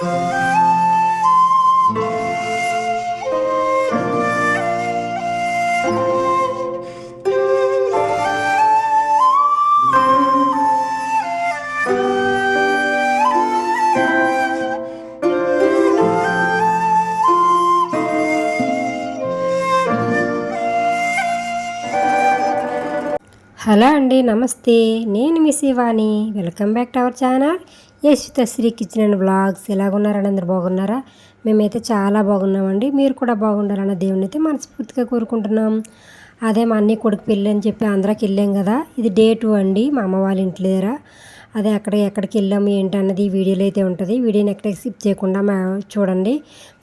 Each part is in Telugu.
హలో అండి నమస్తే. నేను మీ Shivani. Welcome back to our channel. Yashwitha Sri kitchen and blogs. ఎలాగున్నారండి? అందరు బాగున్నారా? మేమైతే చాలా బాగున్నామండి. మీరు కూడా బాగుండాలన్న దేవుని అయితే మనస్ఫూర్తిగా కోరుకుంటున్నాం. అదే మా అన్నీ కొడుకు పెళ్ళి అని చెప్పి ఆంధ్రాకి వెళ్ళాం కదా. ఇది డే టూ అండి. మా అమ్మ వాళ్ళ ఇంటి దగ్గర. అదే అక్కడ ఎక్కడికి వెళ్ళాము ఏంటి అన్నది వీడియోలో అయితే ఉంటుంది. వీడియోని ఎక్కడ స్కిప్ చేయకుండా మా చూడండి.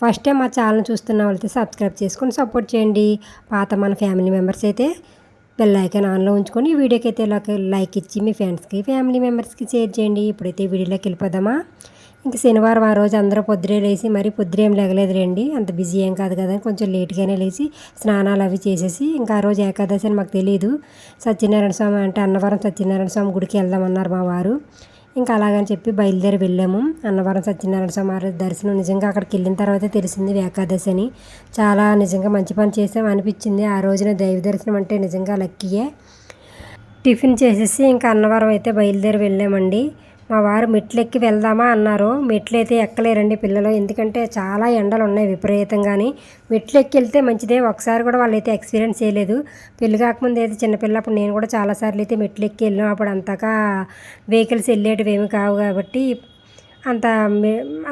ఫస్ట్ టైం మా ఛానల్ చూస్తున్న వాళ్ళైతే సబ్స్క్రైబ్ చేసుకొని సపోర్ట్ చేయండి. పాత మన ఫ్యామిలీ మెంబర్స్ అయితే బెల్ ఐకాన్ ఆన్లో ఉంచుకొని వీడియోకి అయితే లైక్ ఇచ్చి మీ ఫ్రెండ్స్కి ఫ్యామిలీ మెంబర్స్కి షేర్ చేయండి. ఇప్పుడైతే వీడియోలోకి వెళ్ళిపోదామా? ఇంక శనివారం ఆ రోజు అందరూ పొద్దురే లేచి మరి పొద్దురేం లేగలేదు రండి. అంత బిజీ ఏం కాదు కదా కొంచెం లేట్గానే లేచి స్నానాలు అవి చేసేసి ఇంకా ఆ రోజు ఏకాదశి అని మాకు తెలియదు సత్యనారాయణ స్వామి అంటే అన్నవరం సత్యనారాయణ స్వామి గుడికి వెళ్దామన్నారు మా వారు. ఇంకా అలాగని చెప్పి బయలుదేరి వెళ్ళాము. అన్నవరం సత్యనారాయణ స్వామి దర్శనం నిజంగా అక్కడికి వెళ్ళిన తర్వాత తెలిసింది ఏకాదశి అని. చాలా నిజంగా మంచి పని చేసాం అనిపించింది. ఆ రోజున దైవ దర్శనం అంటే నిజంగా లక్కీయే. టిఫిన్ చేసేసి ఇంకా అన్నవరం అయితే బయలుదేరి వెళ్ళామండి. మా వారు మెట్లెక్కి వెళ్దామా అన్నారు. మెట్లు అయితే ఎక్కలేరండి పిల్లలు. ఎందుకంటే చాలా ఎండలు ఉన్నాయి విపరీతంగాని. మెట్లు ఎక్కి వెళ్తే మంచిదే. ఒకసారి కూడా వాళ్ళు అయితే ఎక్స్పీరియన్స్ చేయలేదు. పెళ్ళి కాకముందు అయితే చిన్నపిల్లప్పుడు నేను కూడా చాలాసార్లు అయితే మెట్లు ఎక్కి వెళ్ళాం అప్పుడు అంతగా వెహికల్స్ వెళ్ళేటివి ఏమి కావు కాబట్టి అంత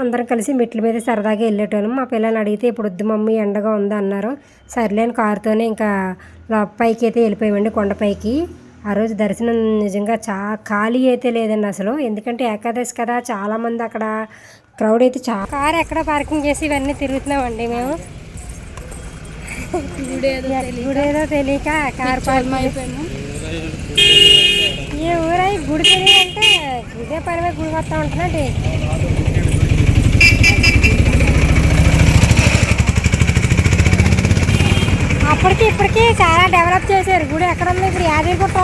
అందరం కలిసి మెట్ల మీద సరదాగా వెళ్ళేటోళ్ళం. మా పిల్లల్ని అడిగితే ఇప్పుడు వద్దు మమ్మీ ఎండగా ఉంది అన్నారు సర్లేని కారుతోనే ఇంకా పైకి అయితే వెళ్ళిపోయామండి కొండపైకి. ఆ రోజు దర్శనం నిజంగా చా ఖాళీ అయితే లేదండి అసలు. ఎందుకంటే ఏకాదశి కదా చాలామంది అక్కడ క్రౌడ్ అయితే చా కార్ ఎక్కడ పార్కింగ్ చేసి ఇవన్నీ తిరుగుతున్నామండి మేము. గుడేదో తెలియక కార్ పార్కింగ్ అయిపోయాను ఏ ఊరై గుడి తెలియదంటే ఇదే పని మీద గుడి వస్తా ఉంటున్నట్టు అప్పటికి ఇప్పటికి చాలా డెవలప్ చేశారు. గుడి ఎక్కడ ఉంది ఇప్పుడు యాదగిరిగుట్ట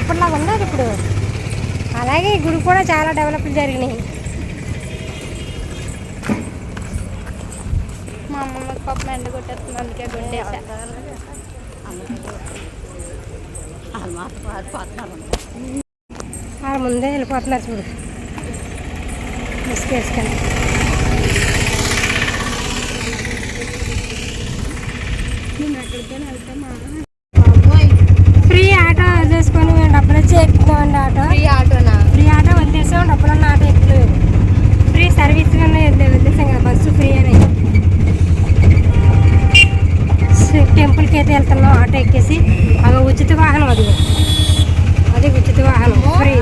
అప్పటిలాగా ఉండదు ఇప్పుడు. అలాగే ఈ గుడి కూడా చాలా డెవలప్ జరిగినాయి. మా అమ్మమ్మకి పాపం ఎండ కొట్టేస్తుంది అందుకే కొట్టేసా ఆ ముందే వెళ్ళిపోతున్నారు చూడు. ముసుకేసుకొని ఫ్రీ ఆటో వదిలేసుకొని మేము డబ్బులు వచ్చి ఎక్కుతామండి ఆటో. ఫ్రీ ఆటోనా? ఫ్రీ ఆటో వదిలేసాం డబ్బులు ఉన్న ఆటో ఎక్కువ ఫ్రీ సర్వీస్ వదిలేసాం కదా బస్సు ఫ్రీ అని. టెంపుల్కి అయితే వెళ్తున్నాం ఆటో ఎక్కేసి. అది ఉచిత వాహనం అది. అది ఉచిత వాహనం ఫ్రీ.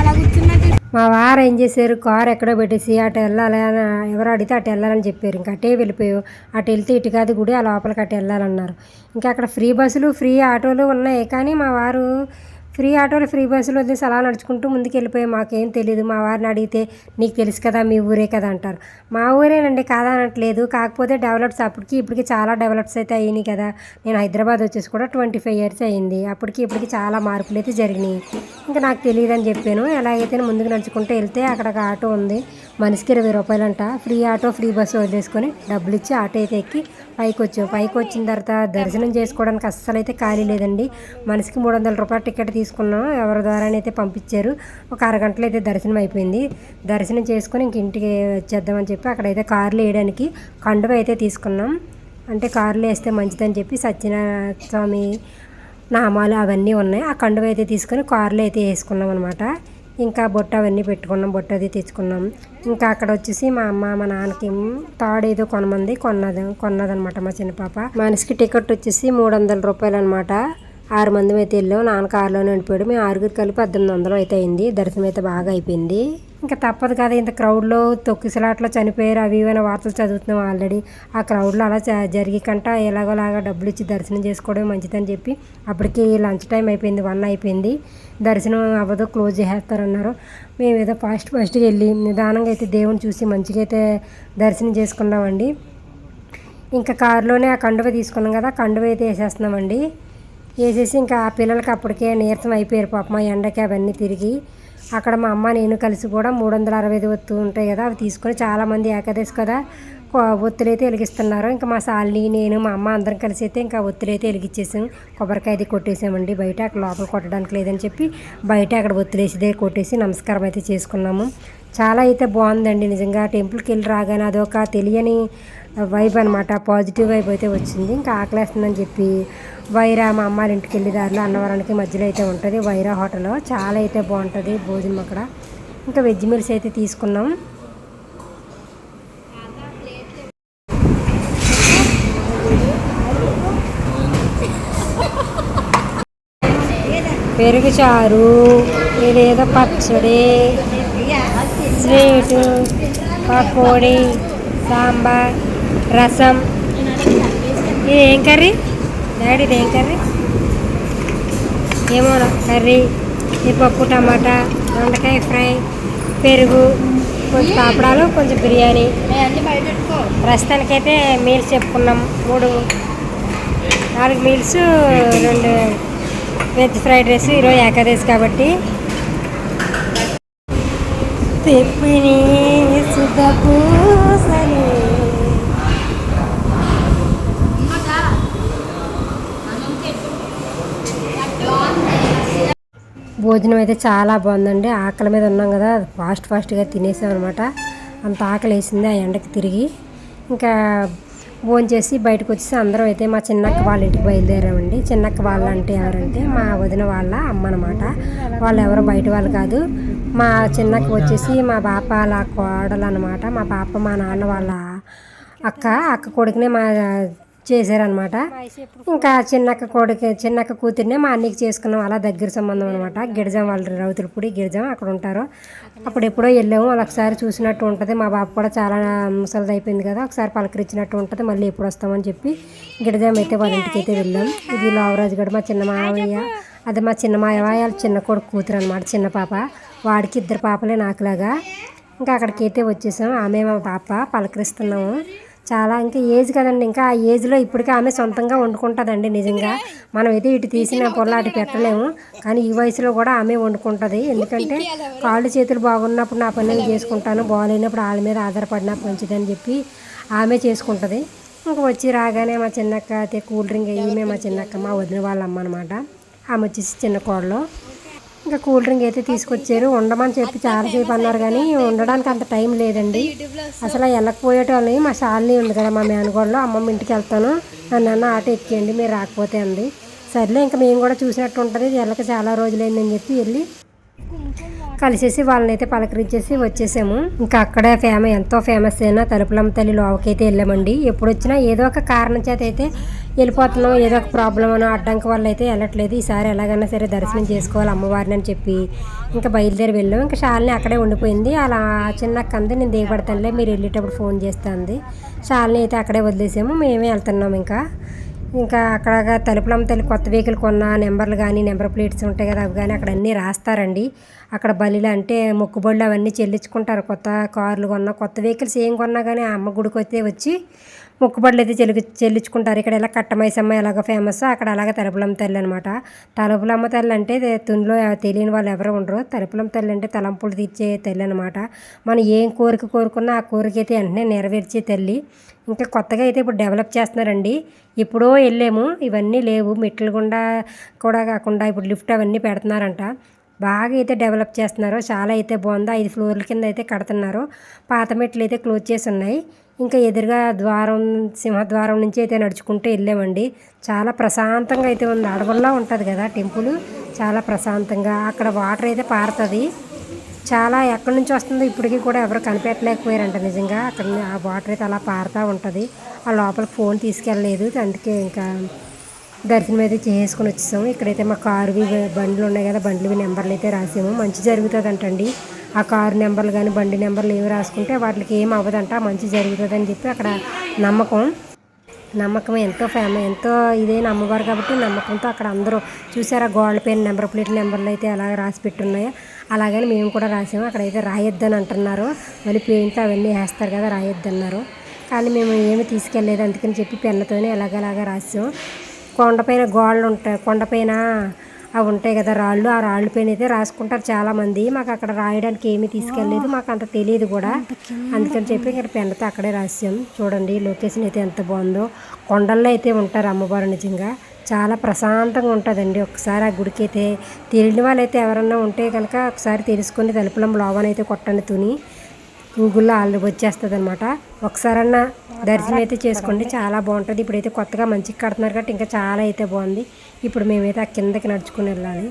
అలా కూర్చున్నట్టు మా వారు ఏం చేశారు? కారు ఎక్కడో పెట్టేసి అటు వెళ్ళాలి అని ఎవరు అడిగితే అటు వెళ్ళాలని చెప్పారు. ఇంకా అటే వెళ్ళిపోయావు. అటు వెళ్తే ఇటు కాదు గుడి ఆ లోపలికి అటు వెళ్ళాలన్నారు. ఇంకా అక్కడ ఫ్రీ బస్సులు ఫ్రీ ఆటోలు ఉన్నాయి. కానీ మా వారు ఫ్రీ ఆటోలు ఫ్రీ బస్సులు వదిలేసి అలా నడుచుకుంటూ ముందుకు వెళ్ళిపోయి మాకేం తెలియదు మా వారిని అడిగితే నీకు తెలుసు కదా మీ ఊరే కదా అంటారు. మా ఊరేనండి కాదనట్లేదు. కాకపోతే డెవలప్స్ అప్పటికి ఇప్పటికి చాలా డెవలప్స్ అయితే అయినాయి కదా. నేను హైదరాబాద్ వచ్చేసి కూడా ట్వంటీ ఫైవ్ ఇయర్స్ అయింది. అప్పటికి ఇప్పటికి చాలా మార్పులు అయితే జరిగినాయి. ఇంకా నాకు తెలియదు అని చెప్పాను. ఎలాగైతే ముందుకు నడుచుకుంటూ వెళ్తే అక్కడ ఒక ఆటో ఉంది. మనిషికి ఇరవై రూపాయలంట. ఫ్రీ ఆటో ఫ్రీ బస్సు వదిలేసుకొని డబ్బులు ఇచ్చి ఆటో అయితే ఎక్కి పైకి వచ్చాం పైకి వచ్చిన తర్వాత దర్శనం చేసుకోవడానికి అస్సలు అయితే ఖాళీ లేదండి. మనిషికి మూడు వందల రూపాయల టికెట్ తీసుకున్నాం. ఎవరి ద్వారానైతే పంపించారు. ఒక అరగంటలో అయితే దర్శనం అయిపోయింది. దర్శనం చేసుకొని ఇంక ఇంటికి వచ్చేద్దామని చెప్పి అక్కడైతే కార్లు వేయడానికి కండువ అయితే తీసుకున్నాం. అంటే కార్లు వేస్తే మంచిదని చెప్పి సత్యనారాయణ స్వామి నామాలు అవన్నీ ఉన్నాయి. ఆ కండువ అయితే తీసుకొని కార్లో అయితే వేసుకున్నాం అనమాట ఇంకా బొట్ట అవన్నీ పెట్టుకున్నాం బొట్ట అది తెచ్చుకున్నాం. ఇంకా అక్కడ వచ్చేసి మా అమ్మ మా నాన్నకి తాడు ఏదో కొనమంది కొన్నది కొన్నదనమాట మా చిన్న పాప. మనిషికి టికెట్ వచ్చేసి మూడు వందల రూపాయలు అనమాట ఆరు మంది అయితే వెళ్ళాం నాన్న కారులోనే వెళ్ళిపోయాడు మేము ఆరుగురు కలిపి పద్దెనిమిది వందలు అయితే అయింది. దర్శనం అయితే బాగా అయిపోయింది. ఇంకా తప్పదు కదా ఇంత క్రౌడ్లో తొక్కిసలాట్లో చనిపోయారు అవి ఇవైనా వార్తలు చదువుతున్నాం ఆల్రెడీ. ఆ క్రౌడ్లో అలా జరిగి జరిగికంట ఎలాగోలాగా డబ్బులు ఇచ్చి దర్శనం చేసుకోవడం మంచిదని చెప్పి అప్పటికి లంచ్ టైం అయిపోయింది వన్ అయిపోయింది. దర్శనం అవ్వదు క్లోజ్ చేసేస్తారన్నారు. మేము ఏదో ఫాస్ట్ ఫాస్ట్గా వెళ్ళి నిదానంగా అయితే దేవుని చూసి మంచిగా అయితే దర్శనం చేసుకున్నామండి. ఇంకా కారులోనే ఆ కండువ తీసుకున్నాం కదా కండువ అయితే వేసేస్తున్నామండి. వేసేసి ఇంకా ఆ పిల్లలకి అప్పటికే నీరసం అయిపోయారు పాపం ఎండకి అవన్నీ తిరిగి అక్కడ మా అమ్మ నేను కలిసి కూడా మూడు వందల అరవై ఐదు ఒత్తు ఉంటాయి కదా అవి తీసుకొని చాలామంది ఏకాదశి కదా ఒత్తులైతే అయితే వెలిగిస్తున్నారు. ఇంకా మా సాలిని నేను మా అమ్మ అందరం కలిసి అయితే ఇంకా ఒత్తులైతే అయితే వెలిగించేసాం కొబ్బరికాయ అది కొట్టేసామండి బయట అక్కడ లోపల కొట్టడానికి లేదని చెప్పి బయట అక్కడ ఒత్తులేసిదే కొట్టేసి నమస్కారం అయితే చేసుకున్నాము. చాలా అయితే బాగుందండి నిజంగా. టెంపుల్కి వెళ్ళి రాగానే అదొక తెలియని వైబ్ అనమాట పాజిటివ్ వైబ్ అయితే వచ్చింది. ఇంకా ఆకలేస్తుందని చెప్పి వైరా మా అమ్మాళ్ళ ఇంటికి వెళ్ళి దారిలో అన్నవరానికి మధ్యలో అయితే ఉంటుంది. వైరా హోటల్. చాలా అయితే బాగుంటుంది భోజనం అక్కడ. ఇంకా వెజ్ మీల్స్ అయితే తీసుకున్నాం. పెరుగు చారు ఇదేదో పచ్చడి. స్వీటు పకోడీ సాంబార్. రసం. ఇది ఏం కర్రీ? డాడీ ఇది ఏం కర్రీ? ఏమో కర్రీ. ఈ పప్పు టమాటా దొండకాయ ఫ్రై పెరుగు కొంచెం పాపడాలు కొంచెం బిర్యానీ. ప్రస్తుతానికైతే మీల్స్ చెప్పుకున్నాం. మూడు నాలుగు మీల్స్ రెండు వెజ్ ఫ్రైడ్ రైస్ ఈరోజు ఏకాదశి కాబట్టి. తెప్పిని సుధపూ భోజనం అయితే చాలా బాగుందండి. ఆకలి మీద ఉన్నాం కదా ఫాస్ట్ ఫాస్ట్గా తినేసాం అనమాట అంత ఆకలి వేసింది ఆ ఎండకి తిరిగి. ఇంకా భోజనం చేసి బయటకు వచ్చేసి అందరం అయితే మా చిన్నక్క వాళ్ళ ఇంటికి బయలుదేరామండి. చిన్నక్క వాళ్ళ అంటే ఎవరంటే మా వదిన వాళ్ళ అమ్మ అనమాట వాళ్ళు ఎవరు బయట వాళ్ళు కాదు. మా చిన్నక్క వచ్చేసి మా పాప వాళ్ళ కోడలు అనమాట మా పాప మా నాన్న వాళ్ళ అక్క. అక్క కొడుకునే మా చేశారనమాట ఇంకా చిన్నక్క కొడుకు చిన్నక్క కూతుర్నే మా అన్నకి చేసుకున్నాం. అలా దగ్గర సంబంధం అనమాట గిడిజం వాళ్ళు రౌతులపూడి గిడిజం అక్కడ ఉంటారు. అప్పుడు ఎప్పుడో వెళ్ళాము. వాళ్ళు ఒకసారి చూసినట్టు ఉంటుంది. మా బాబు కూడా చాలా ముసలిది అయిపోయింది కదా. ఒకసారి పలకరించినట్టు ఉంటుంది. మళ్ళీ ఎప్పుడు వస్తామని చెప్పి గిడిజం అయితే వాళ్ళ ఇంటికి అయితే వెళ్ళాం. ఇది లావరాజు గడు మా చిన్న మావయ్య. అది మా చిన్న మావయ్య. వాళ్ళ చిన్న కొడుకు కూతురు అనమాట చిన్న పాప. వాడికి ఇద్దరు పాపలే నాకులాగా. ఇంకా అక్కడికి అయితే వచ్చేసాం. ఆమె మా పాప పలకరిస్తున్నాము. చాలా ఇంకా ఏజ్ కదండి ఇంకా ఆ ఏజ్లో ఇప్పటికే ఆమె సొంతంగా వండుకుంటుందండి నిజంగా. మనం అయితే ఇటు తీసిన పొల్ల అటు పెట్టలేము కానీ ఈ వయసులో కూడా ఆమె వండుకుంటుంది. ఎందుకంటే కాళ్ళు చేతులు బాగున్నప్పుడు నా పని చేసుకుంటాను బాగాలేనప్పుడు వాళ్ళ మీద ఆధారపడినా మంచిదని చెప్పి ఆమె చేసుకుంటుంది. ఇంకా వచ్చి రాగానే మా చిన్నక్క అయితే కూల్ డ్రింక్ అయ్యి మా చిన్నక్క మా వదిన వాళ్ళమ్మ అనమాట ఆమె వచ్చేసి చిన్న కోడలు. ఇంకా కూల్ డ్రింక్ అయితే తీసుకొచ్చారు. ఉండమని చెప్పి చాలాసేపు అన్నారు కానీ ఉండడానికి అంత టైం లేదండి. అసలు వెళ్ళకపోయేటోళ్ళని మా షాలిని ఉంది కదా మా మేనగోడలో అమ్మమ్మ ఇంటికి వెళ్తాను నన్ను అన్న ఆటో ఎక్కేయండి మీరు రాకపోతే అంది. సర్లే ఇంకా మేము కూడా చూసినట్టు ఉంటుంది వెళ్ళక చాలా రోజులైందని చెప్పి వెళ్ళి కలిసేసి వాళ్ళని అయితే పలకరించేసి వచ్చేసాము. ఇంకా అక్కడే ఫేమ ఎంతో ఫేమస్ అయిన తలుపులమ్మ తల్లి లోవకైతే వెళ్ళామండి. ఎప్పుడు వచ్చినా ఏదో ఒక కారణం చేత అయితే వెళ్ళిపోతున్నాం. ఏదో ఒక ప్రాబ్లం అనో అడ్డంకి వల్ల అయితే వెళ్ళట్లేదు. ఈసారి ఎలాగైనా సరే దర్శనం చేసుకోవాలి అమ్మవారిని అని చెప్పి ఇంకా బయలుదేరి వెళ్ళాం. ఇంకా షాలిని అక్కడే ఉండిపోయింది. అలా చిన్న కంది నేను దిగబడతానులే మీరు వెళ్ళేటప్పుడు ఫోన్ చేస్తుంది. షాలిని అయితే అక్కడే వదిలేసాము. మేమే వెళ్తున్నాం ఇంకా. ఇంకా అక్కడ తలుపులమ్మ తల్లి కొత్త వెహికల్ కొన్న నెంబర్లు కానీ నెంబర్ ప్లేట్స్ ఉంటాయి కదా అవి కానీ అక్కడ అన్నీ రాస్తారండి. అక్కడ బలిలు అంటే మొక్కుబడులు అవన్నీ చెల్లించుకుంటారు. కొత్త కార్లు కొన్నా కొత్త వెహికల్స్ ఏం కొన్నా కానీ ఆ అమ్మ గుడికి అయితే వచ్చి మొక్కుబడులు అయితే చెల్లి చెల్లించుకుంటారు. ఇక్కడ ఇలా కట్టమైసమ్మ ఎలాగ ఫేమస్ అక్కడ అలాగ తలుపులమ్మ తల్లి అనమాట తలుపులమ్మ తల్లి అంటే తుండ్లో తునిలో తెలియని వాళ్ళు ఎవరు ఉండరు. తలుపులమ్మ తల్లి అంటే తలంపులు తీర్చే తల్లి అనమాట మనం ఏం కోరిక కోరుకున్నా ఆ కోరిక అయితే వెంటనే నెరవేర్చే తల్లి. ఇంకా కొత్తగా అయితే ఇప్పుడు డెవలప్ చేస్తున్నారండి. ఎప్పుడో వెళ్ళాము ఇవన్నీ లేవు. మెట్లు గుండా కూడా కాకుండా ఇప్పుడు లిఫ్ట్ అవన్నీ పెడుతున్నారంట. బాగా అయితే డెవలప్ చేస్తున్నారు. చాలా అయితే బాగుంది. ఐదు ఫ్లోర్ల కింద అయితే కడుతున్నారు. పాత మెట్లు అయితే క్లోజ్ చేసి ఉన్నాయి. ఇంకా ఎదురుగా ద్వారం సింహద్వారం నుంచి అయితే నడుచుకుంటూ వెళ్ళామండి. చాలా ప్రశాంతంగా అయితే ఉంది. అడవుల్లో ఉంటుంది కదా టెంపుల్. చాలా ప్రశాంతంగా. అక్కడ వాటర్ అయితే పారుతుంది. చాలా ఎక్కడి నుంచి వస్తుందో ఇప్పటికీ కూడా ఎవరు కనిపెట్టలేకపోయారంట నిజంగా. అక్కడ ఆ వాటర్ అయితే అలా పారుతూ ఉంటుంది. ఆ లోపల ఫోన్ తీసుకెళ్ళలేదు. అందుకే ఇంకా దర్శనం అయితే చేసుకుని వచ్చేసాము. ఇక్కడైతే మా కారువి బండ్లు ఉన్నాయి కదా బండ్లవి నెంబర్లు అయితే రాసాము. మంచి జరుగుతుంది అంటండి ఆ కారు నెంబర్లు కానీ బండి నెంబర్లు ఏమి రాసుకుంటే వాటికి ఏం అవ్వదంట. మంచి జరుగుతుందని చెప్పి అక్కడ నమ్మకం. నమ్మకం ఎంతో ఫేమ ఎంతో ఇదైన అమ్మవారు కాబట్టి నమ్మకంతో అక్కడ అందరూ చూసారా? గోల్డ్ పెయిన్ నెంబర్ ప్లేట్ నెంబర్లు అయితే ఎలా రాసి పెట్టున్నాయో. అలాగని మేము కూడా రాసాము. అక్కడైతే రాయొద్దని అంటున్నారు. మళ్ళీ పెయింట్ అవన్నీ వేస్తారు కదా రాయొద్దన్నారు. కానీ మేము ఏమి తీసుకెళ్ళలేదు. అందుకని చెప్పి పెన్నుతోనే ఎలాగలాగా రాసాము. కొండపైన గోడలు ఉంటాయి. కొండపైన అవి ఉంటాయి కదా రాళ్ళు. ఆ రాళ్ళు పైన అయితే రాసుకుంటారు చాలామంది. మాకు అక్కడ రాయడానికి ఏమీ తీసుకెళ్ళలేదు. మాకు అంత తెలియదు కూడా. అందుకని చెప్పి ఇక్కడ పెన్నుతో అక్కడే రాసాం చూడండి లొకేషన్ అయితే ఎంత బాగుందో. కొండల్లో అయితే ఉంటారు అమ్మవారు నిజంగా. చాలా ప్రశాంతంగా ఉంటుందండి. ఒకసారి ఆ గుడికి అయితే తెలియని వాళ్ళైతే ఎవరన్నా ఉంటే కనుక ఒకసారి తెలుసుకొని తలుపులం లోవన్ అయితే కొట్టండి తుని. గూగుల్లో ఆల్రెడీ వచ్చేస్తుంది అనమాట ఒకసారన్నా దర్శనం అయితే చేసుకోండి. చాలా బాగుంటుంది. ఇప్పుడైతే కొత్తగా మంచిగా కడుతున్నారు కాబట్టి ఇంకా చాలా అయితే బాగుంది. ఇప్పుడు మేమైతే ఆ కిందకి నడుచుకుని వెళ్ళాలి.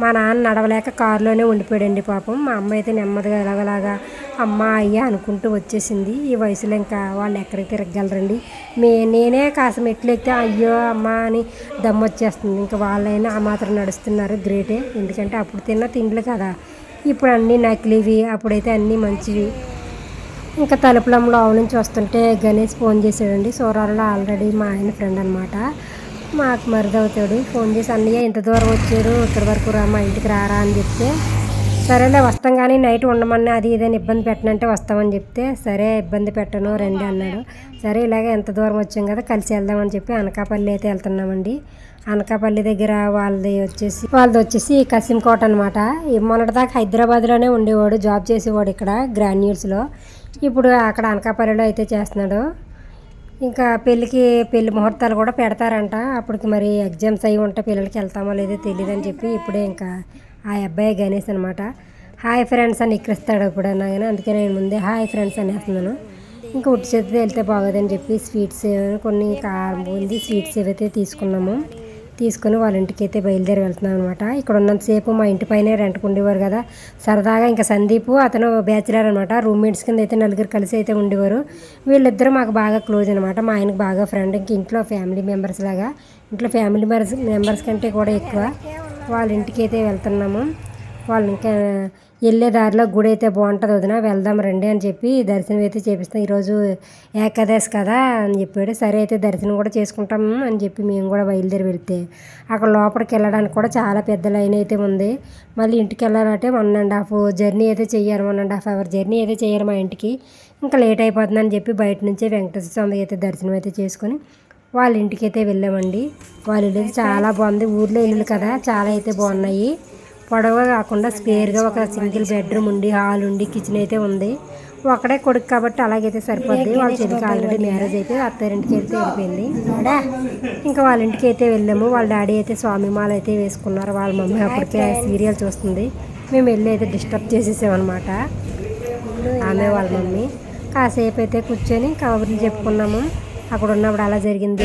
మా నాన్న నడవలేక కారులోనే ఉండిపోయాడండి పాపం. మా అమ్మ అయితే నెమ్మదిగా ఎలాగలాగా అమ్మ అయ్యా అనుకుంటూ వచ్చేసింది. ఈ వయసులో ఇంకా వాళ్ళు ఎక్కడికి తిరగలరండి మే నేనే కాస్త మెట్లు ఎక్కితే అయ్యో అమ్మ అని దమ్ము వచ్చేస్తుంది. ఇంకా వాళ్ళైనా ఆ మాత్రం నడుస్తున్నారు గ్రేటే. ఎందుకంటే అప్పుడు తిన్న తిండ్లు కదా. ఇప్పుడు అన్నీ నకిలీవి అప్పుడైతే అన్నీ మంచివి. ఇంకా తలుపులంలో ఆవు నుంచి వస్తుంటే గణేష్ ఫోన్ చేశాడండి. సూరాలలో ఆల్రెడీ మా ఆయన ఫ్రెండ్ అనమాట మాకు మరిదవుతాడు. ఫోన్ చేసి అన్నయ్య ఇంత దూరం వచ్చారు ఇక్కడ వరకు రా మా ఇంటికి రారా అని చెప్తే సరేలే వస్తాం కానీ నైట్ ఉండమని అది ఏదైనా ఇబ్బంది పెట్టనంటే వస్తామని చెప్తే సరే ఇబ్బంది పెట్టను రండి అన్నాడు. సరే ఇలాగే ఎంత దూరం వచ్చాం కదా కలిసి వెళ్దామని చెప్పి అనకాపల్లి అయితే వెళ్తున్నామండి. అనకాపల్లి దగ్గర వాళ్ళది వచ్చేసి వాళ్ళది వచ్చేసి కసింకోట అనమాట మొన్నటిదాకా హైదరాబాద్లోనే ఉండేవాడు జాబ్ చేసేవాడు ఇక్కడ గ్రాన్యూల్స్లో ఇప్పుడు అక్కడ అనకాపల్లిలో అయితే చేస్తున్నాడు. ఇంకా పెళ్ళికి పెళ్ళి ముహూర్తాలు కూడా పెడతారంట. అప్పటికి మరి ఎగ్జామ్స్ అయి ఉంటే పిల్లలకి వెళ్తామో లేదో తెలియదు అని చెప్పి ఇప్పుడే ఇంకా ఆ అబ్బాయి గణేష్ అనమాట హాయ్ ఫ్రెండ్స్ అని ఎక్కిస్తాడు అన్నా కానీ అందుకే నేను ముందే హాయ్ ఫ్రెండ్స్ అనేస్తున్నాను. ఇంకా ఉట్టి చేతితో వెళ్తే బాగోదని చెప్పి స్వీట్స్ కొన్ని కారం బూంది స్వీట్స్ ఏవైతే తీసుకున్నాము తీసుకొని వాళ్ళ ఇంటికి అయితే బయలుదేరి వెళ్తున్నాం అనమాట ఇక్కడ ఉన్నంతసేపు మా ఇంటి పైనే రెంట్ ఉండేవారు కదా. సరదాగా ఇంకా సందీప్ అతను బ్యాచిలర్ అనమాట రూమ్మేట్స్ కింద అయితే నలుగురు కలిసి అయితే ఉండేవారు. వీళ్ళిద్దరూ మాకు బాగా క్లోజ్ అనమాట మా ఆయనకు బాగా ఫ్రెండ్ ఇంక ఇంట్లో ఫ్యామిలీ మెంబర్స్ లాగా. ఇంట్లో ఫ్యామిలీ మెంబర్స్ మెంబర్స్ కంటే కూడా ఎక్కువ. వాళ్ళ ఇంటికి అయితే వెళ్తున్నాము. వాళ్ళు ఇంకా వెళ్ళే దారిలో గుడి అయితే బాగుంటుంది వదిన వెళ్దాం రండి అని చెప్పి దర్శనం అయితే చేపిస్తాం. ఈరోజు ఏకాదశి కదా అని చెప్పాడు. సరే అయితే దర్శనం కూడా చేసుకుంటాం అని చెప్పి మేము కూడా బయలుదేరి వెళ్తే. అక్కడ లోపలికి వెళ్ళడానికి కూడా చాలా పెద్ద లైన్ అయితే ఉంది. మళ్ళీ ఇంటికి వెళ్ళాలంటే వన్ అండ్ హాఫ్ జర్నీ అయితే చేయాలి. One and half hour journey అయితే చేయాలి మా ఇంటికి. ఇంకా లేట్ అయిపోతుందని చెప్పి బయట నుంచే వెంకటేశ్వర స్వామి అయితే దర్శనం అయితే చేసుకొని వాళ్ళ ఇంటికి అయితే వెళ్ళామండి. వాళ్ళ ఇల్లు అయితే చాలా బాగుంది. ఊర్లో ఇల్లు కదా చాలా అయితే బాగున్నాయి. పొడవ కాకుండా స్పేర్గా ఒక సింగిల్ బెడ్రూమ్ ఉండి హాల్ ఉండి కిచెన్ అయితే ఉంది. ఒకడే కొడుకు కాబట్టి అలాగైతే సరిపోద్ది. వాళ్ళ చెల్లికి ఆల్రెడీ మ్యారేజ్ అయితే అత్తారింటికి అయితే వెళ్ళిపోయింది. ఇంకా వాళ్ళ ఇంటికి అయితే వెళ్ళాము. వాళ్ళ డాడీ అయితే స్వామి మాల అయితే వేసుకున్నారు. వాళ్ళ మమ్మీ అప్పటికే సీరియల్ చూస్తుంది. మేము వెళ్ళి అయితే డిస్టర్బ్ చేసేసామన్నమాట. ఆమె వాళ్ళ మమ్మీ. కాసేపు అయితే కూర్చొని కబుర్లు చెప్పుకున్నాము. అక్కడ ఉన్నప్పుడు అలా జరిగింది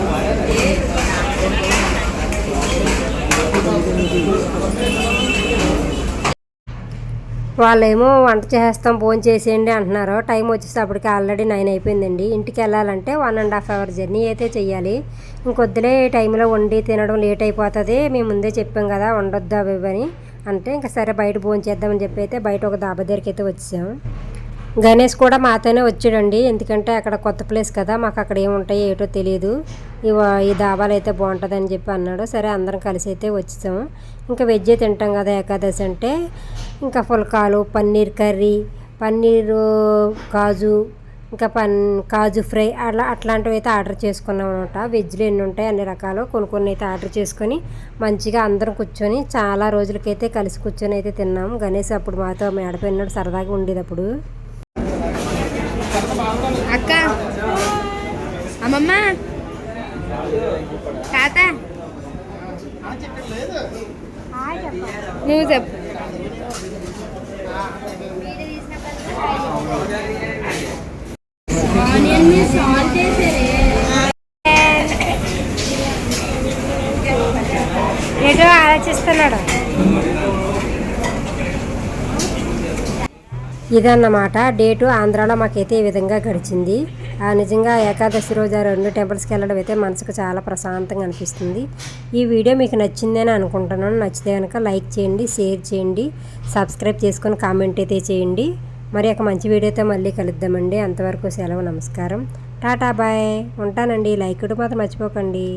వాళ్ళేమో వంట చేస్తాం ఫోన్ చేసేయండి అంటున్నారు. టైం వచ్చేటప్పటికి ఆల్రెడీ నైన్ అయిపోయిందండి. ఇంటికి వెళ్ళాలంటే one and half hour journey అయితే చెయ్యాలి. ఇంకొద్దులే టైంలో వండి తినడం లేట్ అయిపోతుంది. మేము ముందే చెప్పాం కదా ఉండొద్దు అవి అని. అంటే ఇంకా సరే బయట భోజనం చేద్దామని చెప్పి అయితే బయట ఒక దాబా దగ్గరికి అయితే వచ్చాం. గణేష్ కూడా మాతోనే వచ్చాడండి. ఎందుకంటే అక్కడ కొత్త ప్లేస్ కదా మాకు అక్కడ ఏముంటాయో ఏటో తెలియదు ఈ దాబాలు అయితే బాగుంటుంది అని చెప్పి అన్నాడు. సరే అందరం కలిసి అయితే వచ్చాము ఇంకా వెజ్ తింటాం కదా ఏకాదశి అంటే. ఇంకా పుల్కాలు పన్నీర్ కర్రీ పన్నీరు కాజు ఇంకా పన్ కాజు ఫ్రై అట్లా అట్లాంటివి అయితే ఆర్డర్ చేసుకున్నాం అనమాట వెజ్లో ఎన్ని ఉంటాయి అన్ని రకాలు కొన్ని కొన్ని అయితే ఆర్డర్ చేసుకొని మంచిగా అందరం కూర్చొని చాలా రోజులకైతే కలిసి కూర్చొని అయితే తిన్నాం గణేష్ అప్పుడు మాతో మేడపోయినాడు సరదాగా ఉండేది అప్పుడు అక్క. అమ్మమ్మ. తాత. నువ్వు చెప్పు. ఏదో ఆలోచిస్తున్నాడు. ఇదన్నమాట. డేటు ఆంధ్రాలో మాకైతే ఈ విధంగా గడిచింది. ఆ నిజంగా ఏకాదశి రోజు ఆ రెండు టెంపుల్స్కి వెళ్ళడం అయితే మనసుకు చాలా ప్రశాంతంగా అనిపిస్తుంది. ఈ వీడియో మీకు నచ్చిందని అనుకుంటున్నాను. నచ్చితే కనుక లైక్ చేయండి షేర్ చేయండి సబ్స్క్రైబ్ చేసుకొని కామెంట్ అయితే చేయండి. మరి ఒక మంచి వీడియోతో మళ్ళీ కలుద్దామండి. అంతవరకు సెలవు నమస్కారం. టాటా బాయ్. ఉంటానండి. లైక్ మాత్రం మర్చిపోకండి.